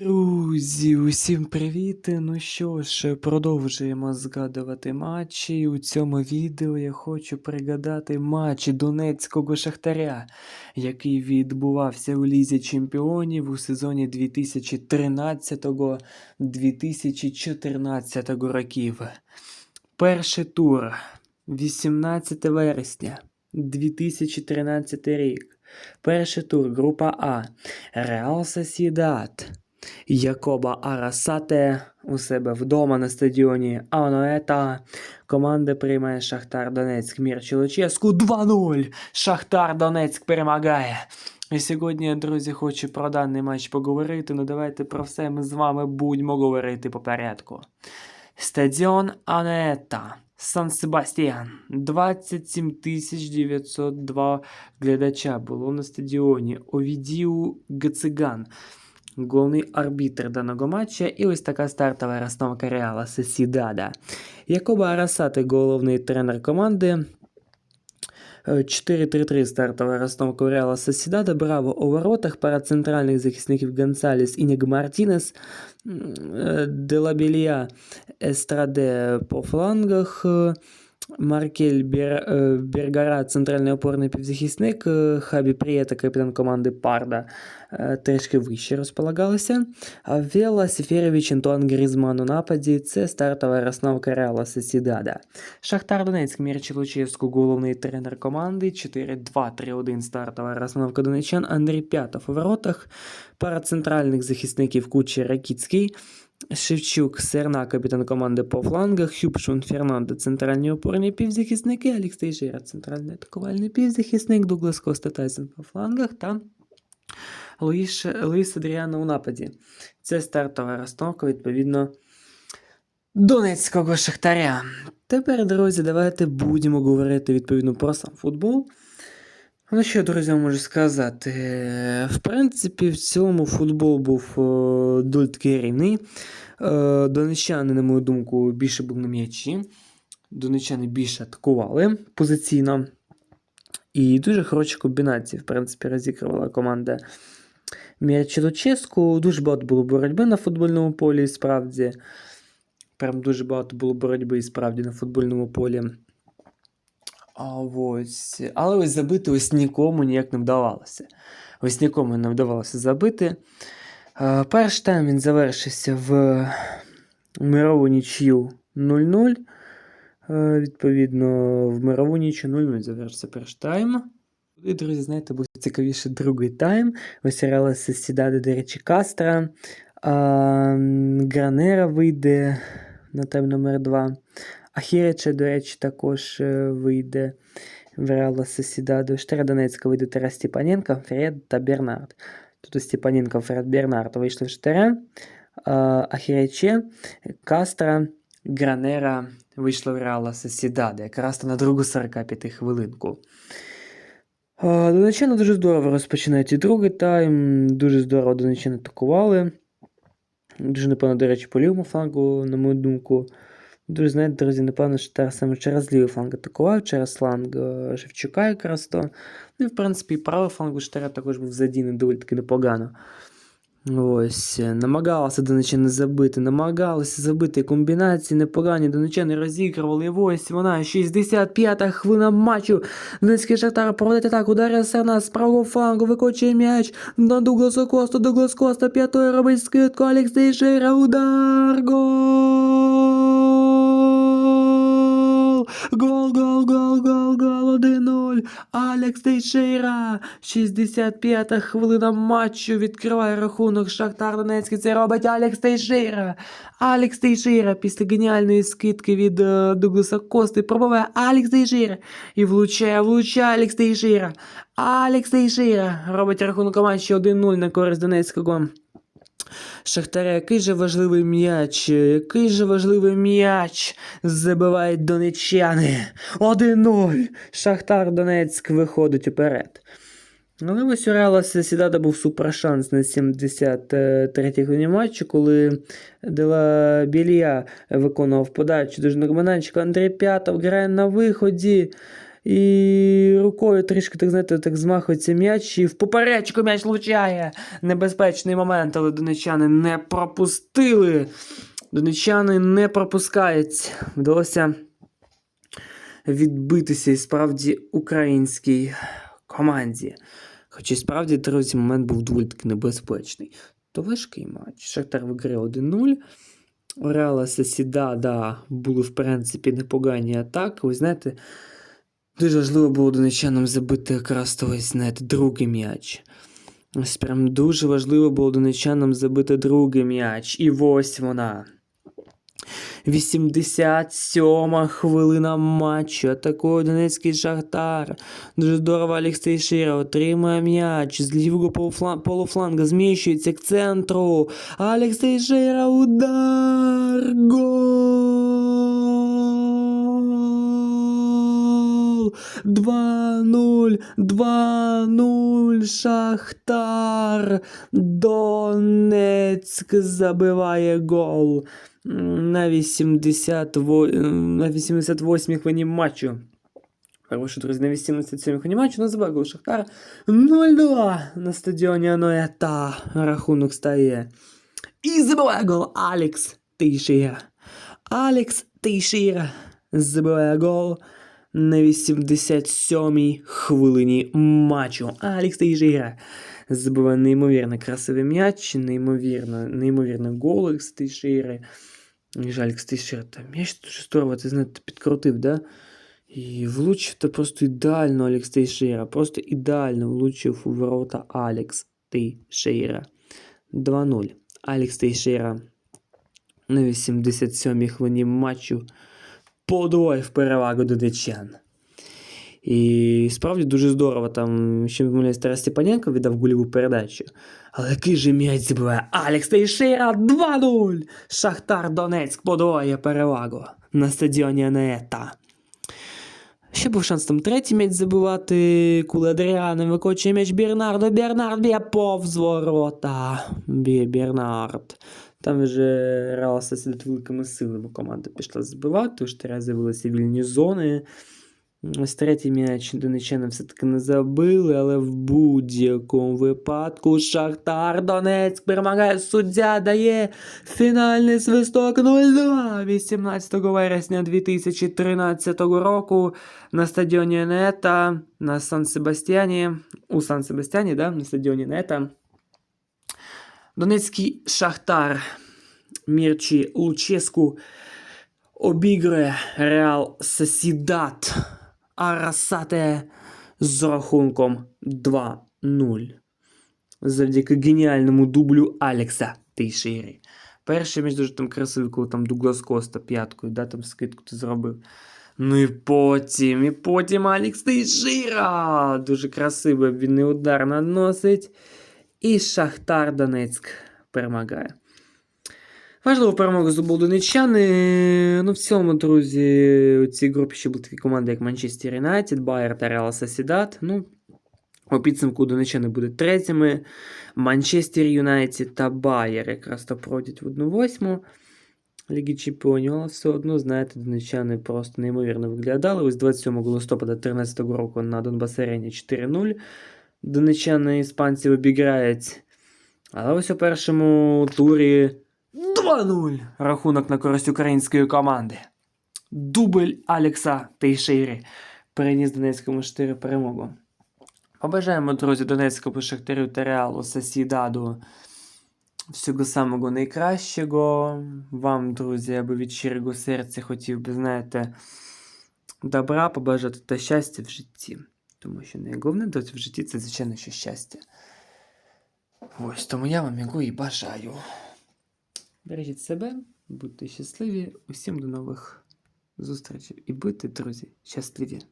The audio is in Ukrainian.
Друзі, усім привіт! Ну що ж, продовжуємо згадувати матчі. У цьому відео я хочу пригадати матч Донецького Шахтаря, який відбувався у Лізі Чемпіонів у сезоні 2013-2014 років. Перший тур 18 вересня 2013 рік. Перший тур група А. Реал Сосідат. Якоба Арасате у себе вдома на стадіоні Аноета. Команда приймає Шахтар Донецьк Мір Чолоческу 2-0. Шахтар Донецьк перемагає. І сьогодні, друзі, хочу про даний матч поговорити. Ну давайте про все ми з вами будемо говорити по порядку. Стадіон Аноета. Сан Себастьян. 27 902 глядача було на стадіоні. Овідіу Гациган головний арбітр даного матча, і ось така стартова розстановка Реала Сесідада. Якоба Арасати, головний тренер команди. Е, 4-3-3 стартова розстановка Реала Сосідада. Браво у воротах. Пара центральних захисників Гонсалес і Нег Мартінес. Е, Естраде по флангах. Маркель Бер, е, Бергара, центральний опорний півзахисник, е, Хабі Прієта, капітан команди Парда, е, трішки вище розполагалися. А Вела Сефєрович, Антуан Грізман у нападі це стартова розновка Реала Сесідада. Шахтар Донецьк, Мірчі Лучевську, головний тренер команди, 4-2-3-1 стартова розновка донечан, Андрій П'ятов у воротах, пара центральних захисників Кучер Ракіцький, Шевчук, Серна, капітан команди по флангах, Хюбшун, Фернандо, центральні опорні півзахисники, Алікс Тейшера, центральний атакувальний півзахисник, Дуглас Коста Тайсон по флангах та Луїш, Луїс Адріано у нападі. Це стартова розстановка, відповідно, Донецького Шахтаря. Тепер, друзі, давайте будемо говорити відповідно про сам футбол. Ну що, друзі, можу сказати? Е, В принципі, в цілому футбол був е, доволі таки рівний. Е, Донеччани, на мою думку, більше були на м'ячі. Донеччани більше атакували позиційно. І дуже хороші комбінації, в принципі, розігрувала команда М'ячелоческу. Дуже багато було боротьби на футбольному полі, і справді. Прям дуже багато було боротьби справді на футбольному полі. А ось. Але ось забити ось нікому ніяк не вдавалося. Ось нікому не вдавалося забити. Е, Перший тайм він завершився в мирову нічю 0-0. Е, Відповідно, в мирову нічю 0-0 завершився перший тайм. І, друзі, знаєте, був цікавіше другий тайм. Ось Реала Сесідада, до речі, Кастра. Гранера вийде на тайм номер 2. Ахіреча, до речі, також е, вийде в Реала Сосідаду. Штера Донецька вийде Тарас Степаненко, Фред та Бернард. Тут Степаненко, Фред, Бернард вийшли в Штера. Ахірече, Кастра, Гранера вийшла в Реала Сосідаду. Якраз на другу 45 хвилинку. А, Донеччани дуже здорово розпочинають і другий тайм. Дуже здорово Донеччани атакували. Дуже, напевно, до речі, по лівому флангу, на мою думку. Дуже, знаєте, друзі, напевно, що та саме через лівий фланг атакував, через фланг е, Шевчука якраз то. Ну і, в принципі, правий фланг у Штера також був задійний доволі таки непогано. Ось, е, намагалися донечани забити, намагалися забити комбінації непогані, донечани розігрували. І ось вона, 65-та хвилина матчу. Донецький Шахтар проводить атаку, ударив Серна з правого флангу, викочує м'яч на Дугласа Коста, Дуглас Коста, п'ятою робить скидку, Алекс Тейшера, удар, гол! Гол, гол, гол, гол, гол, 1-0. Алекс Тейшера, 65-та хвилина матчу, відкриває рахунок Шахтар Донецький, це робить Алекс Тейшера. Алекс Тейшера після геніальної скидки від е, Дугласа Кости пробиває Алекс Тейшера і влучає, влучає Алекс Тейшера. Алекс Тейшера робить рахунок матчу 1-0 на користь Донецького. Шахтаря, який же важливий м'яч, який же важливий м'яч забивають донеччани. 1-0. Шахтар Донецьк виходить уперед. Але ось у Реала Сесідада був супершанс на 73-й хвилині матчу, коли Дела Білія виконував подачу до Жногмананчика. Андрій П'ятов грає на виході. І рукою трішки, так знаєте, так змахується м'яч і в поперечку м'яч влучає. Небезпечний момент, але донечани не пропустили. Донечани не пропускають. Вдалося відбитися і справді українській команді. Хоча справді, друзі, момент був доволі таки небезпечний. То важкий матч. Шахтар виграє 1-0. У Реала Сесідада були, в принципі, непогані атаки. Ви знаєте, дуже важливо було донечанам забити якраз знаєте, другий м'яч. Ось прям дуже важливо було донечанам забити другий м'яч. І ось вона. 87 хвилина матчу. Атакує Донецький Шахтар. Дуже здорово Олексій Шира отримує м'яч. З лівого полуфлан- полуфланга зміщується к центру. Олексій Шира удар. Гол! 2-0, 2-0, Шахтар. Донецьк забиває гол на 88 на 88-й хвилині матчу. Хорошо, друзі, на 87-й хвилині матчу називає гол Шахтара 0-2 на стадіоні Аноета. Рахунок стає. І забиває гол Алекс Тейшира. Алекс Тейшира забиває гол На 87-й хвилині матчу. Алекс Тейшира забиває неймовірно красивий м'яч, неймовірно, неймовірно гол Алекс Тейшири. Жаль, Тейшира, там м'яч здорово, ти знаєте, підкрутив, да? І влучив та просто ідеально Алекс Тейшира. Просто ідеально влучив у ворота Алекс Тейшира. 2-0. Алекс Тейшира на 87-й хвилині матчу подвоїв перевагу донечан. І справді дуже здорово. Там ще помиляюсь, Тарас Степаненко віддав гольову передачу. Але який же м'яч забиває Алекс Тейшера 2-0. Шахтар Донецьк подвоює перевагу на стадіоні Анета. Ще був шанс там третій м'яч забивати, коли Адріано викочує м'яч Бернардо. Бернард б'є повз ворота. Б'є Бернард. Там вже Реал Сосідат великими силами команда пішла збивати, у Штаря з'явилися вільні зони. Ось третій м'яч донечани все-таки не забили, але в будь-якому випадку Шахтар Донецьк перемагає. Суддя дає фінальний свисток 0-2 18 вересня 2013 року на стадіоні Нета на Сан-Себастьяні. У Сан-Себастьяні, да? на стадіоні Нета. Донецький Шахтар Мірчі Луческу обігрує Реал Сосідат Арасате з рахунком 2-0. Завдяки геніальному дублю Алекса Тейшири. Перший між дуже там красивий, коли там Дуглас Коста п'яткою, да, там скидку ти зробив. Ну і потім, і потім Алекс Тейшира. Дуже красиво він не удар наносить. І Шахтар Донецьк перемагає. Важливу перемогу здобув донеччани. Ну, в цілому, друзі, у цій групі ще були такі команди, як Манчестер Юнайтед, Байер та Реал Сосідат. Ну, у підсумку донеччани будуть третіми. Манчестер Юнайтед та Байер якраз то пройдуть в 1-8 Ліги Чемпіонів, але все одно, знаєте, донеччани просто неймовірно виглядали. Ось 27 листопада 2013 року на Донбас Арені 4-0. Донеччани іспанців обіграють. Але ось у першому турі 2-0 рахунок на користь української команди. Дубль Алекса Тейшейри переніс Донецькому 4 перемогу. Побажаємо, друзі, Донецькому Шахтарю та Реалу Сосідаду всього самого найкращого. Вам, друзі, я би від щирого серця хотів би, знаєте, добра побажати та щастя в житті. Тому що найголовне досі в житті це, звичайно, що щастя. Ось тому я вам його і бажаю. Бережіть себе, будьте щасливі. Усім до нових зустрічей і будьте, друзі, щасливі!